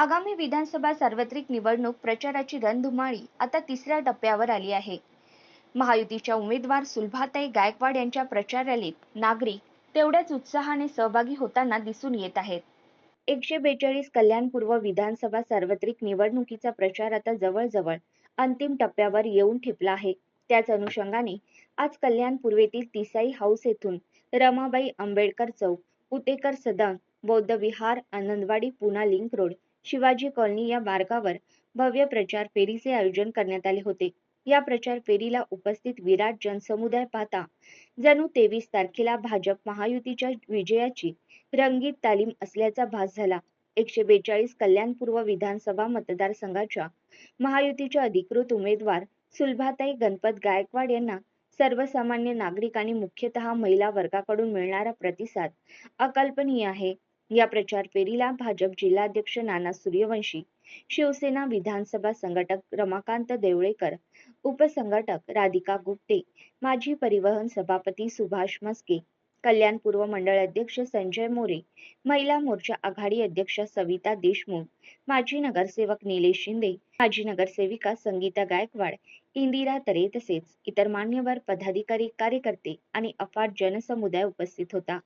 आगामी विधानसभा सार्वत्रिक निवडणूक प्रचाराची रणधुमाळी आता तिसऱ्या टप्प्यावर आली आहे. महायुतीच्या उमेदवार सुलभाताई गायकवाड यांच्या प्रचार रॅलीत नागरिक तेवढ्याच उत्साहाने सहभागी होताना दिसून येत आहेत. एकशे बेचाळीस कल्याणपूर्व विधानसभा सार्वत्रिक निवडणुकीचा प्रचार आता जवळजवळ अंतिम टप्प्यावर येऊन ठेपला आहे. त्याच अनुषंगाने आज कल्याण पूर्वेतील तिसाई हाऊस येथून रमाबाई आंबेडकर चौक पुतेकर सदन बौद्ध विहार Anandwadi Poona link road Shivaji colony या मार्गावर भव्य प्रचार फेरीचे आयोजन करण्यात आले होते. या प्रचार फेरीला उपस्थित विराट जनसमुदाय पाहता जणू तेवीस तारखेला भाजप महायुतीच्या विजयाची रंगीत तालीम असल्याचा भास झाला. एकशे बेचाळीस कल्याणपूर्व विधानसभा मतदारसंघाच्या महायुतीच्या अधिकृत उमेदवार सुलभाताई गणपत गायकवाड यांना सर्वसामान्य नागरिक आणि मुख्यतः महिला वर्गाकडून मिळणारा प्रतिसाद अकल्पनीय आहे. या प्रचार फेरीला भाजप जिल्हाध्यक्ष नाना सूर्यवंशी शिवसेना विधानसभा संघटक रमाकांत देवळेकर उपसंघटक राधिका गुप्ते माजी परिवहन सभापती सुभाष मस्के कल्याण पूर्व मंडळ अध्यक्ष संजय मोरे महिला मोर्चा आघाडी अध्यक्ष सविता देशमुख माजी नगरसेवक निलेश शिंदे माजी नगरसेविका संगीता गायकवाड इंदिरा तरे तसेच इतर मान्यवर पदाधिकारी कार्यकर्ते आणि अफाट जनसमुदाय उपस्थित होता.